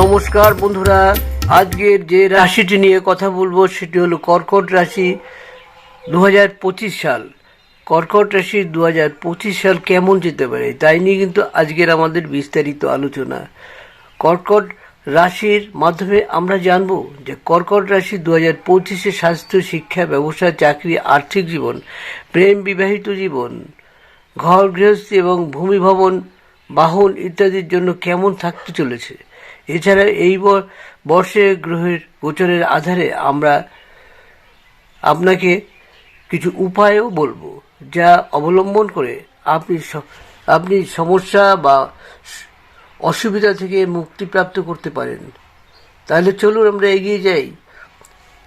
নমস্কার বন্ধুরা। আজকের যে রাশিটি নিয়ে কথা বলব সেটি হলো কর্কট রাশি দু হাজার পঁচিশ সাল। কর্কট রাশি দু হাজার পঁচিশ সাল কেমন যেতে পারে, তাই নিয়ে কিন্তু আজকের আমাদের বিস্তারিত আলোচনা। কর্কট রাশির মাধ্যমে আমরা জানব যে কর্কট রাশি দু হাজার পঁচিশে স্বাস্থ্য, শিক্ষা, ব্যবসা, চাকরি, আর্থিক জীবন, প্রেম, বিবাহিত জীবন, ঘর, গৃহস্থী এবং ভূমি ভবন, বাহন ইত্যাদির জন্য কেমন থাকতে চলেছে। এছাড়া এই বর্ষে গ্রহের গোচরের আধারে আমরা আপনাকে কিছু উপায়ও বলব যা অবলম্বন করে আপনি আপনি সমস্যা বা অসুবিধা থেকে মুক্তিপ্রাপ্ত করতে পারেন। তাহলে চলুন আমরা এগিয়ে যাই।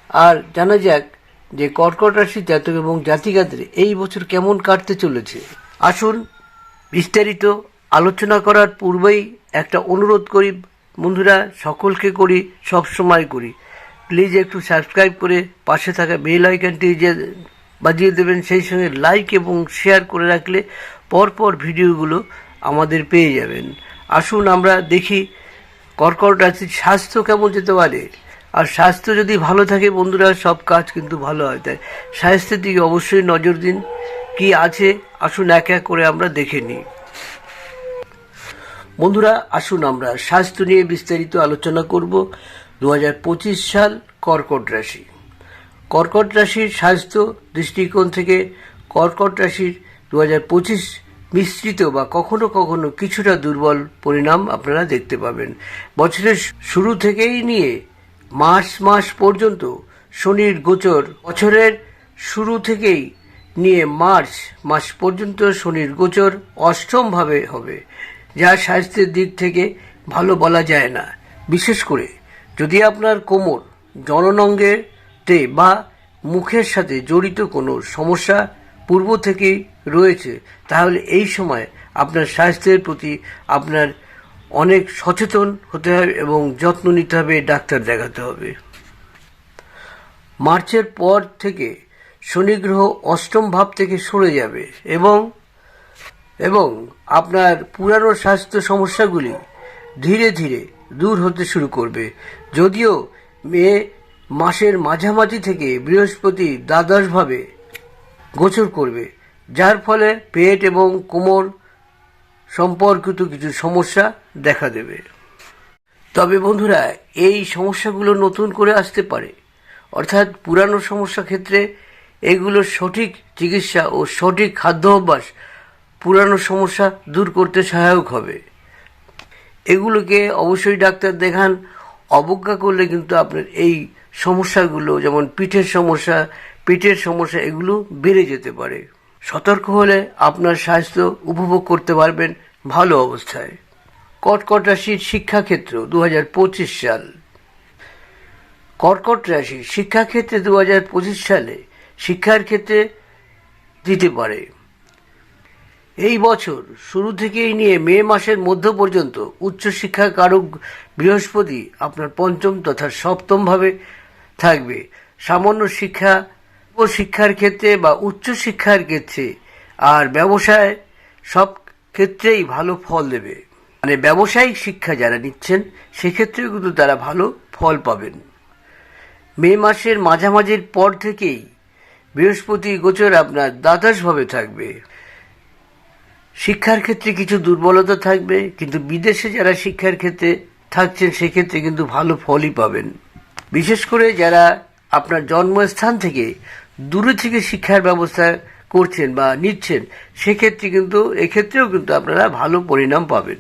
আর জানা যাক যে কর্কট রাশি জাতক এবং জাতিকাদের এই বছর কেমন কাটতে চলেছে। আসুন বিস্তারিত আলোচনা করার পূর্বেই একটা অনুরোধ করি বন্ধুরা, সকলকে করি, সব সময় করি। প্লিজ একটু সাবস্ক্রাইব করে পাশে থাকা বেল আইকনটি যে বাজিয়ে দেবেন, সেই সঙ্গে লাইক এবং শেয়ার করে রাখলে পরপর ভিডিওগুলো আমাদের পেয়ে যাবেন। আসুন আমরা দেখি কর্কট রাশির স্বাস্থ্য কেমন যেতে পারে। আর স্বাস্থ্য যদি ভালো থাকে বন্ধুরা, সব কাজ কিন্তু ভালো হয়। তাই স্বাস্থ্যের দিকে অবশ্যই নজর দিন। কি আছে? আসুন এক এক করে আমরা দেখে নিই। বন্ধুরা, আসুন আমরা স্বাস্থ্য নিয়ে বিস্তারিত আলোচনা করব। দু হাজার পঁচিশ সাল কর্কট রাশি। কর্কট রাশির স্বাস্থ্য দৃষ্টিকোণ থেকে কর্কট রাশির দু মিশ্রিত বা কখনো কখনো কিছুটা দুর্বল পরিণাম আপনারা দেখতে পাবেন। বছরের শুরু থেকেই নিয়ে মার্চ মাস পর্যন্ত শনির গোচর বছরের শুরু থেকেই নিয়ে মার্চ মাস পর্যন্ত শনির গোচর অষ্টমভাবে হবে। যা স্বাস্থ্যের দিক থেকে ভালো বলা যায় না। বিশেষ করে যদি আপনার কোমর জননঙ্গের তে বা মুখের সাথে জড়িত কোনো সমস্যা পূর্ব থেকেই রয়েছে, তাহলে এই সময় আপনার স্বাস্থ্যের প্রতি আপনার অনেক সচেতন হতে হবে এবং যত্ন নিতে হবে, ডাক্তার দেখাতে হবে। মার্চের পর থেকে শনি গ্রহ অষ্টম ভাব থেকে সরে যাবে এবং এবং আপনার পুরানো স্বাস্থ্য সমস্যাগুলি ধীরে ধীরে দূর হতে শুরু করবে। যদিও মে মাসের মাঝামাঝি থেকে বৃহস্পতি দ্বাদশভাবে গোচর করবে, যার ফলে পেট এবং কোমর সম্পর্কিত কিছু সমস্যা দেখা দেবে। তবে বন্ধুরা, এই সমস্যাগুলো নতুন করে আসতে পারে। অর্থাৎ পুরানো সমস্যা ক্ষেত্রে এগুলোর সঠিক চিকিৎসা ও সঠিক খাদ্য অভ্যাস পুরানো সমস্যা দূর করতে সহায়ক হবে। এগুলোকে অবশ্যই ডাক্তার দেখান। অবজ্ঞা করলে কিন্তু আপনার এই সমস্যাগুলো, যেমন পিঠের সমস্যা, পেটের সমস্যা, এগুলো বেড়ে যেতে পারে। সতর্ক হলে আপনার স্বাস্থ্য উপভোগ করতে পারবেন ভালো অবস্থায়। কর্কট রাশির শিক্ষাক্ষেত্র দু হাজার পঁচিশ সাল। কর্কট রাশি শিক্ষাক্ষেত্রে দু হাজার পঁচিশ সালে শিক্ষার ক্ষেত্রে দিতে পারে। এই বছর শুরু থেকেই নিয়ে মে মাসের মধ্য পর্যন্ত উচ্চশিক্ষা কারক বৃহস্পতি আপনার পঞ্চম তথা সপ্তমভাবে থাকবে। সামান্য শিক্ষা ও শিক্ষার ক্ষেত্রে বা উচ্চশিক্ষার ক্ষেত্রে আর ব্যবসায় সব ক্ষেত্রেই ভালো ফল দেবে। মানে ব্যবসায়িক শিক্ষা যারা নিচ্ছেন, সেক্ষেত্রেও কিন্তু তারা ভালো ফল পাবেন। মে মাসের মাঝামাঝির পর থেকেই বৃহস্পতি গোচর আপনার দ্বাদশভাবে থাকবে। শিক্ষার ক্ষেত্রে কিছু দুর্বলতা থাকবে, কিন্তু বিদেশে যারা শিক্ষার ক্ষেত্রে থাকছেন, সেক্ষেত্রে কিন্তু ভালো ফলই পাবেন। বিশেষ করে যারা আপনার জন্মস্থান থেকে দূরে থেকে শিক্ষার ব্যবস্থা করছেন বা নিচ্ছেন, সেক্ষেত্রে কিন্তু, এক্ষেত্রেও কিন্তু আপনারা ভালো পরিণাম পাবেন।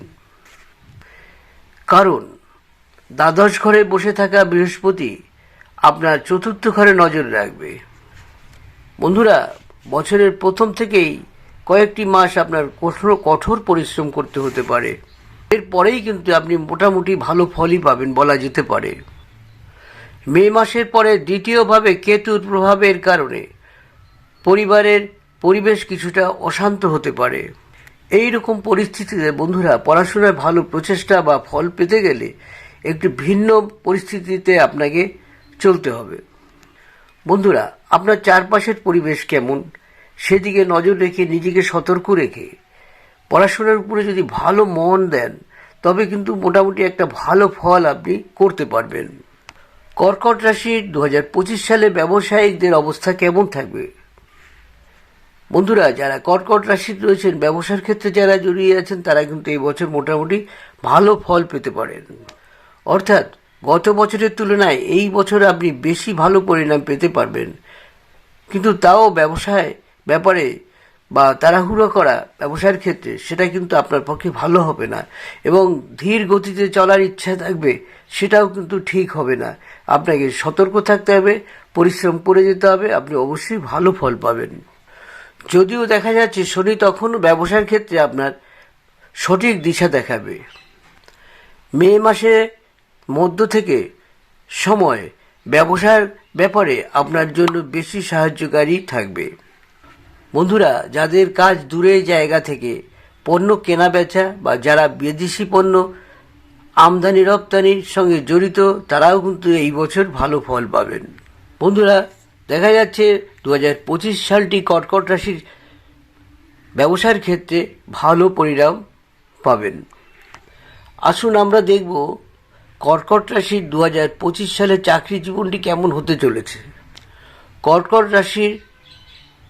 কারণ, দ্বাদশ ঘরে বসে থাকা বৃহস্পতি আপনার চতুর্থ ঘরে নজর রাখবে। বন্ধুরা, বছরের প্রথম থেকেই কয়েকটি মাস আপনার কঠোর কঠোর পরিশ্রম করতে হতে পারে। এরপরেই কিন্তু আপনি মোটামুটি ভালো ফলই পাবেন বলা যেতে পারে। মে মাসের পরে দ্বিতীয়ভাবে কেতুর প্রভাবের কারণে পরিবারের পরিবেশ কিছুটা অশান্ত হতে পারে। এই রকম পরিস্থিতিতে বন্ধুরা, পড়াশোনায় ভালো প্রচেষ্টা বা ফল পেতে গেলে একটি ভিন্ন পরিস্থিতিতে আপনাকে চলতে হবে। বন্ধুরা, আপনার চারপাশের পরিবেশ কেমন? সেদিকে নজর রেখে, নিজেকে সতর্ক রেখে, পড়াশোনার উপরে যদি ভালো মন দেন, তবে কিন্তু মোটামুটি একটা ভালো ফল আপনি করতে পারবেন। কর্কট রাশির দু হাজার পঁচিশ সালে ব্যবসায়িকদের অবস্থা কেমন থাকবে? বন্ধুরা, যারা কর্কট রাশির রয়েছেন, ব্যবসার ক্ষেত্রে যারা জড়িয়ে আছেন, তারা কিন্তু এই বছর মোটামুটি ভালো ফল পেতে পারেন। অর্থাৎ, গত বছরের তুলনায় এই বছর আপনি বেশি ভালো পরিণাম পেতে পারবেন। কিন্তু তাও ব্যবসায় ব্যাপারে বা তাড়াহুড়ো করা ব্যবসার ক্ষেত্রে সেটা কিন্তু আপনার পক্ষে ভালো হবে না এবং ধীর গতিতে চলার ইচ্ছা থাকবে সেটাও কিন্তু ঠিক হবে না। আপনাকে সতর্ক থাকতে হবে, পরিশ্রম করে যেতে হবে, আপনি অবশ্যই ভালো ফল পাবেন। যদিও দেখা যাচ্ছে শনি তখনও ব্যবসার ক্ষেত্রে আপনার সঠিক দিশা দেখাবে। মে মাসে মধ্য থেকে সময় ব্যবসার ব্যাপারে আপনার জন্য বেশি সাহায্যকারী থাকবে। বন্ধুরা, যাদের কাজ দূরে জায়গা থেকে পণ্য কেনা বেচা বা যারা বিদেশি পণ্য, আমদানি রপ্তানির সঙ্গে জড়িত, তারাও কিন্তু এই বছর ভালো ফল পাবেন। বন্ধুরা, দেখা যাচ্ছে দু পঁচিশ সালটি কর্কট রাশির ব্যবসার ক্ষেত্রে ভালো পরিণাম পাবেন। আসুন আমরা দেখব কর্কট রাশির দু সালে চাকরি জীবনটি কেমন হতে চলেছে। কর্কট রাশির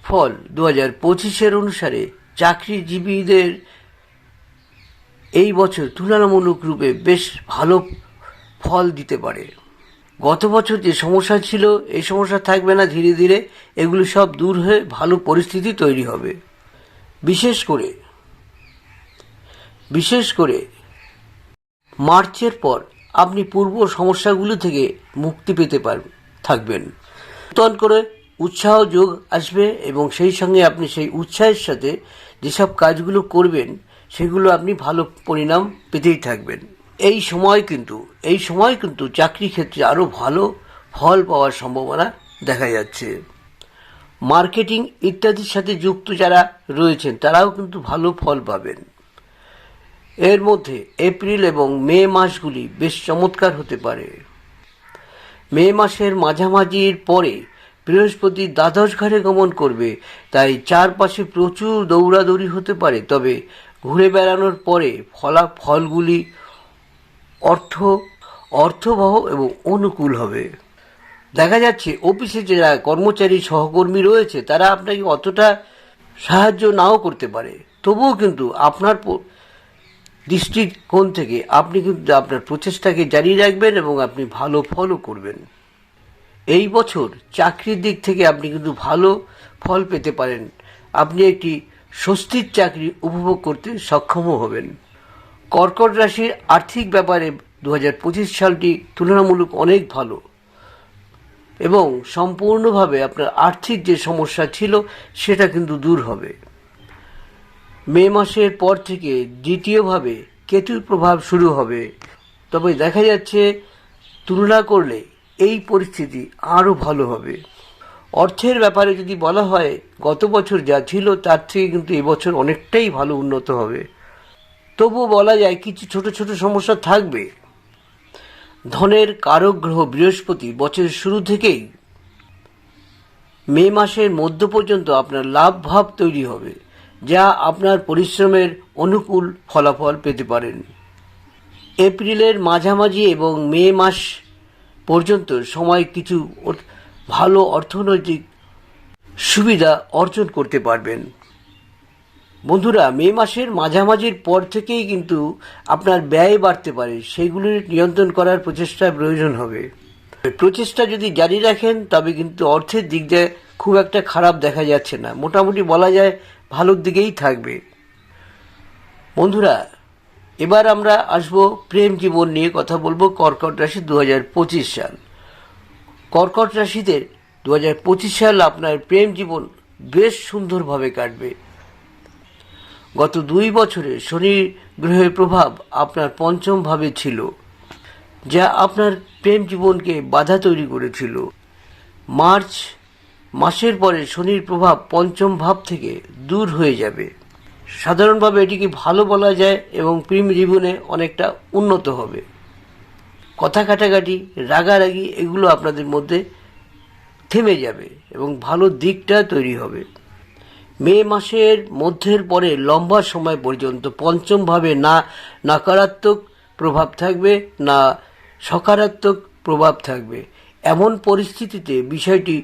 ফল দু হাজার পঁচিশের অনুসারে চাকরিজীবীদের এই বছর তুলনামূলক রূপে বেশ ভালো ফল দিতে পারে। গত বছর যে সমস্যা ছিল, এই সমস্যা থাকবে না ধীরে ধীরে, এগুলো সব দূর হয়ে ভালো পরিস্থিতি তৈরি হবে। বিশেষ করে বিশেষ করে মার্চের পর আপনি পূর্ব সমস্যাগুলো থেকে মুক্তি পেতে পার, থাকবেন। করে উৎসাহ যোগ আসবে এবং সেই সঙ্গে আপনি সেই উৎসাহের সাথে যেসব কাজগুলো করবেন, সেগুলো আপনি ভালো পরিণাম পেতেই থাকবেন। এই সময় কিন্তু, এই সময় কিন্তু চাকরি ক্ষেত্রে আরও ভালো ফল পাওয়ার সম্ভাবনা দেখা যাচ্ছে। মার্কেটিং ইত্যাদির সাথে যুক্ত যারা রয়েছেন, তারাও কিন্তু ভালো ফল পাবেন। এর মধ্যে এপ্রিল এবং মে মাসগুলি বেশ চমৎকার হতে পারে। মে মাসের মাঝামাঝির পরে বৃহস্পতি দ্বাদশ ঘরে গমন করবে। তাই চারপাশে প্রচুর দৌড়াদৌড়ি হতে পারে। তবে ঘুরে বেড়ানোর পরে ফলাফলগুলি অর্থ, অর্থবহ এবং অনুকূল হবে। দেখা যাচ্ছে, অফিসে যারা কর্মচারী, সহকর্মী রয়েছে, তারা আপনাকে অতটা সাহায্য নাও করতে পারে। তবুও কিন্তু আপনার দৃষ্টিকোণ থেকে আপনি কিন্তু আপনার প্রচেষ্টাকে জারি রাখবেন এবং আপনি ভালো ফলও করবেন। এই বছর চাকরির দিক থেকে আপনি কিন্তু ভালো ফল পেতে পারেন। আপনি একটি স্বস্তির চাকরি উপভোগ করতে সক্ষমও হবেন। কর্কট রাশির আর্থিক ব্যাপারে দু হাজার পঁচিশ সালটি তুলনামূলক অনেক ভালো এবং সম্পূর্ণভাবে আপনার আর্থিক যে সমস্যা ছিল সেটা কিন্তু দূর হবে। মে মাসের পর থেকে দ্বিতীয়ভাবে কেতুর প্রভাব শুরু হবে। তবে দেখা যাচ্ছে তুলনা করলে এই পরিস্থিতি আরও ভালো হবে। অর্থের ব্যাপারে যদি বলা হয়, গত বছর যা ছিল তার থেকে কিন্তু এবছর অনেকটাই ভালো উন্নত হবে। তবুও বলা যায় কিছু ছোট ছোট সমস্যা থাকবে। ধনের কারক গ্রহ বৃহস্পতি বছরের শুরু থেকেই মে মাসের মধ্য পর্যন্ত আপনার লাভ ভাব তৈরি হবে, যা আপনার পরিশ্রমের অনুকূল ফলাফল পেতে পারেন। এপ্রিলের মাঝামাঝি এবং মে মাস পর্যন্ত সময় কিছু ভালো অর্থনৈতিক সুবিধা অর্জন করতে পারবেন। বন্ধুরা, মে মাসের মাঝামাঝির পর থেকেই কিন্তু আপনার ব্যয় বাড়তে পারে। সেগুলি নিয়ন্ত্রণ করার প্রচেষ্টা প্রয়োজন হবে। প্রচেষ্টা যদি জারি রাখেন, তবে কিন্তু অর্থের দিক দিয়ে খুব একটা খারাপ দেখা যাচ্ছে না। মোটামুটি বলা যায় ভালোর দিকেই থাকবে। বন্ধুরা এবার আমরা আসব প্রেম জীবন নিয়ে কথা বলব কর্কট রাশি দু হাজার পঁচিশ সাল। কর্কট রাশিদের দু হাজার পঁচিশ সাল আপনার প্রেম জীবন বেশ সুন্দরভাবে কাটবে। গত দুই বছরে শনি গ্রহের প্রভাব আপনার পঞ্চম ভাবে ছিল, যা আপনার প্রেম জীবনকে বাধা তৈরি করেছিল। মার্চ মাসের পরে শনির প্রভাব পঞ্চম ভাব থেকে দূর হয়ে যাবে। সাধারণভাবে এটিকে ভালো বলা যায় এবং প্রেম জীবনে অনেকটা উন্নত হবে। কথা কাটাকাটি, রাগারাগি এগুলো আপনাদের মধ্যে থেমে যাবে এবং ভালো দিকটা তৈরি হবে। মে মাসের মধ্যের পরে লম্বা সময় পর্যন্ত পঞ্চমভাবে না নাকারাত্মক প্রভাব থাকবে, না সকারাত্মক প্রভাব থাকবে। এমন পরিস্থিতিতে বিষয়টি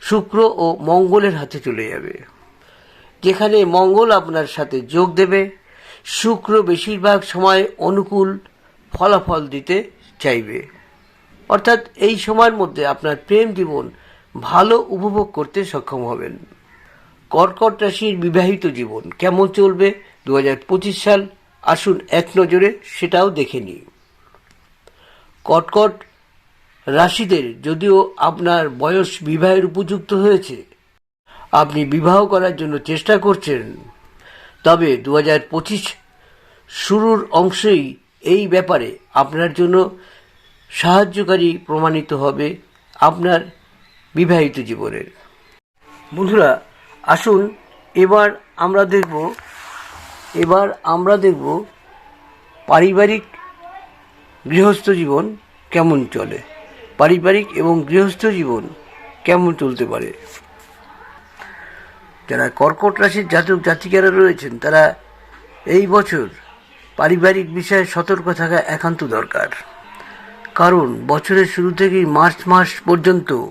শুক্র ও মঙ্গলের হাতে চলে যাবে। যেখানে মঙ্গল আপনার সাথে যোগ দেবে। শুক্র বেশিরভাগ সময় অনুকূল ফলাফল দিতে চাইবে। অর্থাৎ এই সময়ের মধ্যে আপনার প্রেম জীবন ভালো উপভোগ করতে সক্ষম হবেন। কর্কট রাশির বিবাহিত জীবন কেমন চলবে? দু হাজার পঁচিশ সাল, আসুন এক নজরে সেটাও দেখে নিই। কর্কট রাশিদের যদিও আপনার বয়স বিবাহের উপযুক্ত হয়েছে আপনি বিবাহ করার জন্য চেষ্টা করছেন। তবে দু শুরুর অংশেই এই ব্যাপারে আপনার জন্য সাহায্যকারী প্রমাণিত হবে আপনার বিবাহিত জীবনের। বন্ধুরা, আসুন এবার আমরা দেখব, এবার আমরা দেখব পারিবারিক গৃহস্থ জীবন কেমন চলে। পারিবারিক এবং গৃহস্থ জীবন কেমন চলতে পারে। যারা কর্কট রাশির জাতক জাতিকারা রয়েছেন, তারা এই বছর পারিবারিক বিষয়ে সতর্ক থাকা একান্ত দরকার। কারণ বছরের শুরু থেকেই মার্চ মাস পর্যন্ত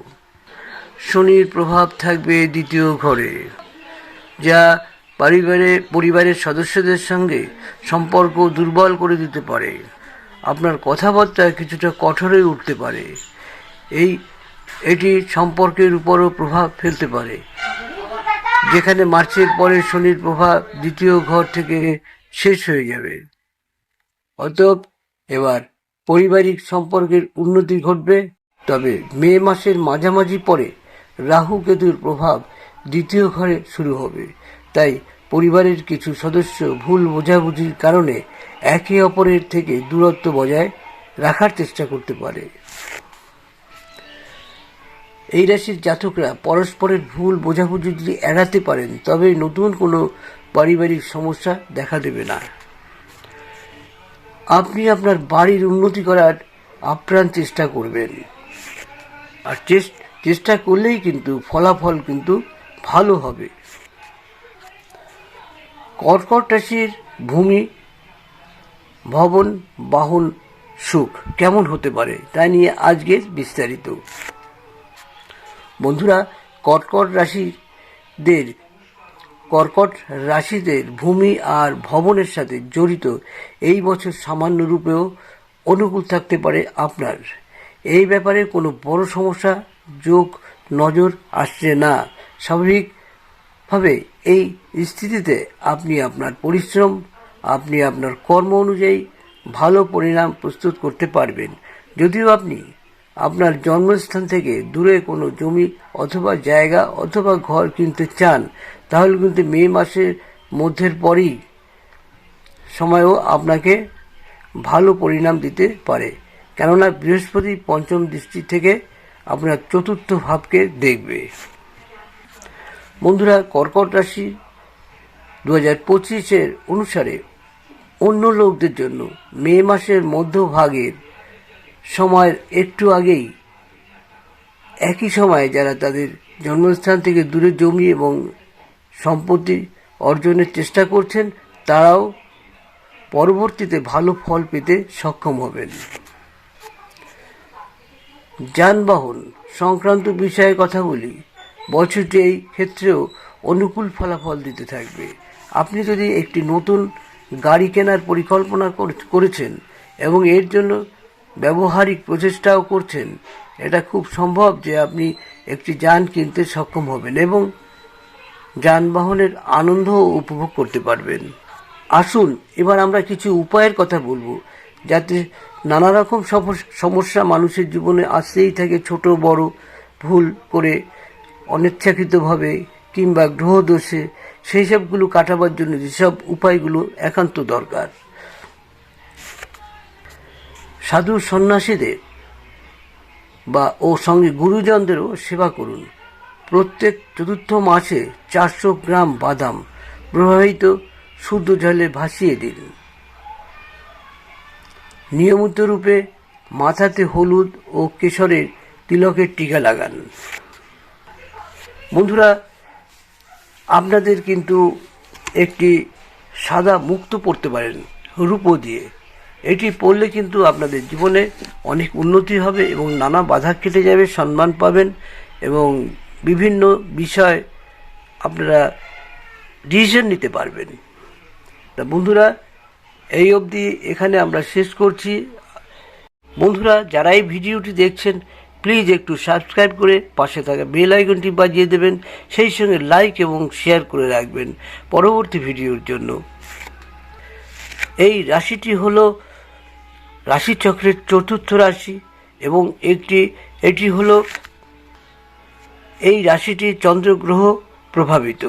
শনির প্রভাব থাকবে দ্বিতীয় ঘরে, যা পরিবারে, পরিবারের সদস্যদের সঙ্গে সম্পর্ক দুর্বল করে দিতে পারে। আপনার কথাবার্তা কিছুটা কঠোর হয়ে উঠতে পারে। এই, এটি সম্পর্কের উপরও প্রভাব ফেলতে পারে। যেখানে মার্চের পরে শনির প্রভাব দ্বিতীয় ঘর থেকে শেষ হয়ে যাবে। অতএব এবার পারিবারিক সম্পর্কের উন্নতি ঘটবে। তবে মে মাসের মাঝামাঝি পরে রাহু কেতুর প্রভাব দ্বিতীয় ঘরে শুরু হবে। তাই পরিবারের কিছু সদস্য ভুল বোঝাবুঝির কারণে একে অপরের থেকে দূরত্ব বজায় রাখার চেষ্টা করতে পারে। এই রাশির জাতকরা পরস্পরের ভুল বোঝাবুঝি যদি এড়াতে পারেন তবে নতুন কোনো পারিবারিক সমস্যা দেখা দেবে না। আপনি আপনার বাড়ির উন্নতি করার আপ্রাণ চেষ্টা করবেন। আর চেষ্টা করলেই কিন্তু ফলাফল কিন্তু ভালো হবে। কর্কট রাশির ভূমি, ভবন, বাহন, সুখ কেমন হতে পারে তা নিয়ে আজকের বিস্তারিত। বন্ধুরা, কর্কট রাশিদের কর্কট রাশিদের ভূমি আর ভবনের সাথে জড়িত এই বছর সামান্য রূপেও অনুকূল থাকতে পারে আপনার। এই ব্যাপারে কোনো বড় সমস্যা যোগ নজর আসছে না। স্বাভাবিকভাবে এই স্থিতিতে আপনি আপনার পরিশ্রম, আপনি আপনার কর্ম অনুযায়ী ভালো পরিণাম প্রস্তুত করতে পারবেন। যদিও আপনি আপনার জন্মস্থান থেকে দূরে কোনো জমি অথবা জায়গা অথবা ঘর কিনতে চান, তাহলে কিন্তু মে মাসের মধ্যের পরই সময়ও আপনাকে ভালো পরিণাম দিতে পারে। কেননা বৃহস্পতি পঞ্চম দৃষ্টি থেকে আপনার চতুর্থ ভাবকে দেখবে। বন্ধুরা, কর্কট রাশি দু হাজার পঁচিশের অনুসারে অন্য লোকদের জন্য মে মাসের মধ্যভাগের সময়ের একটু আগেই, একই সময়ে যারা তাদের জন্মস্থান থেকে দূরে জমি এবং সম্পত্তি অর্জনের চেষ্টা করছেন, তারাও পরবর্তীতে ভালো ফল পেতে সক্ষম হবেন। যানবাহন সংক্রান্ত বিষয়ে কথা বলি, বছরটি এই ক্ষেত্রেও অনুকূল ফলাফল দিতে থাকবে। আপনি যদি একটি নতুন গাড়ি কেনার পরিকল্পনা করে- করেছেন এবং এর জন্য ব্যবহারিক প্রচেষ্টাও করছেন। এটা খুব সম্ভব যে আপনি একটি যান কিনতে সক্ষম হবেন এবং যানবাহনের আনন্দও উপভোগ করতে পারবেন। আসুন, এবার আমরা কিছু উপায়ের কথা বলব, যাতে নানা রকম সমস্যা মানুষের জীবনে আসতেই থাকে ছোট, বড়, ভুল করে অনিচ্ছাকৃতভাবে কিংবা গ্রহদোষে, সেই সবগুলো কাটাবার জন্য যেসব উপায়গুলো একান্ত দরকার। সাধু সন্ন্যাসীদের বা ও সঙ্গে গুরুজনদেরও সেবা করুন। প্রত্যেক চতুর্থ মাসে চারশো গ্রাম বাদাম প্রবাহিত শুদ্ধ জলে ভাসিয়ে দিন। নিয়মিত রূপে মাথাতে হলুদ ও কেশরের তিলকের টিকা লাগান। বন্ধুরা, আপনাদের কিন্তু একটি সাদা মুক্ত পড়তে পারেন রূপো দিয়ে। এটি পড়লে কিন্তু আপনাদের জীবনে অনেক উন্নতি হবে এবং নানা বাধা কেটে যাবে, সম্মান পাবেন এবং বিভিন্ন বিষয় আপনারা ডিসিশন নিতে পারবেন। তা বন্ধুরা, এই অবধি এখানে আমরা শেষ করছি। বন্ধুরা, যারা এই ভিডিওটি দেখছেন প্লিজ একটু সাবস্ক্রাইব করে পাশে থাকা বেল আইকনটি বাজিয়ে দেবেন, সেই সঙ্গে লাইক এবং শেয়ার করে রাখবেন পরবর্তী ভিডিওর জন্য। এই রাশিটি হলো রাশিচক্রের চতুর্থ রাশি এবং একটি এটি হলো এই রাশিটি চন্দ্রগ্রহ প্রভাবিত।